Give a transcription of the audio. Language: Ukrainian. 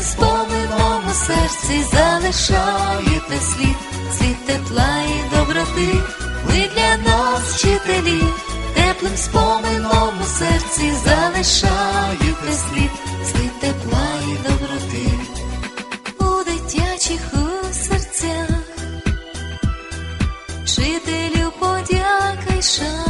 теплим спомином у серці залишаєте слід, слід тепла і доброти, ви для нас вчителі, теплим спомином у серці залишаєте слід, слід тепла і доброти. У дитячих у серцях. Вчителю подяка й шана